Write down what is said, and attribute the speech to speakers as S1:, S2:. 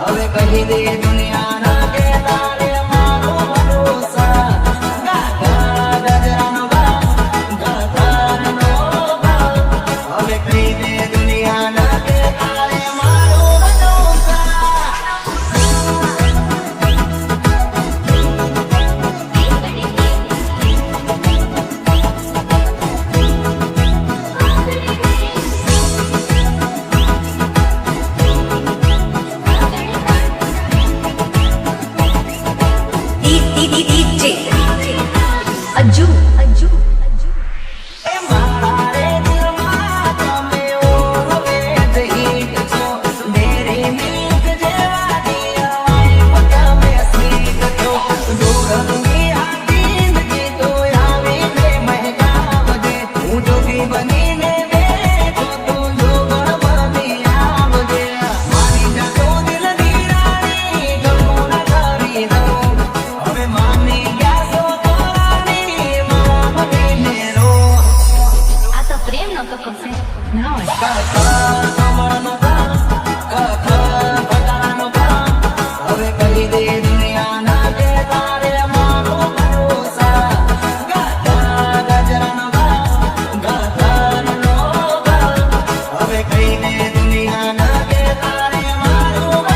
S1: હવે કહી દે દુનિયાના Kedar
S2: a Jew. Now
S1: I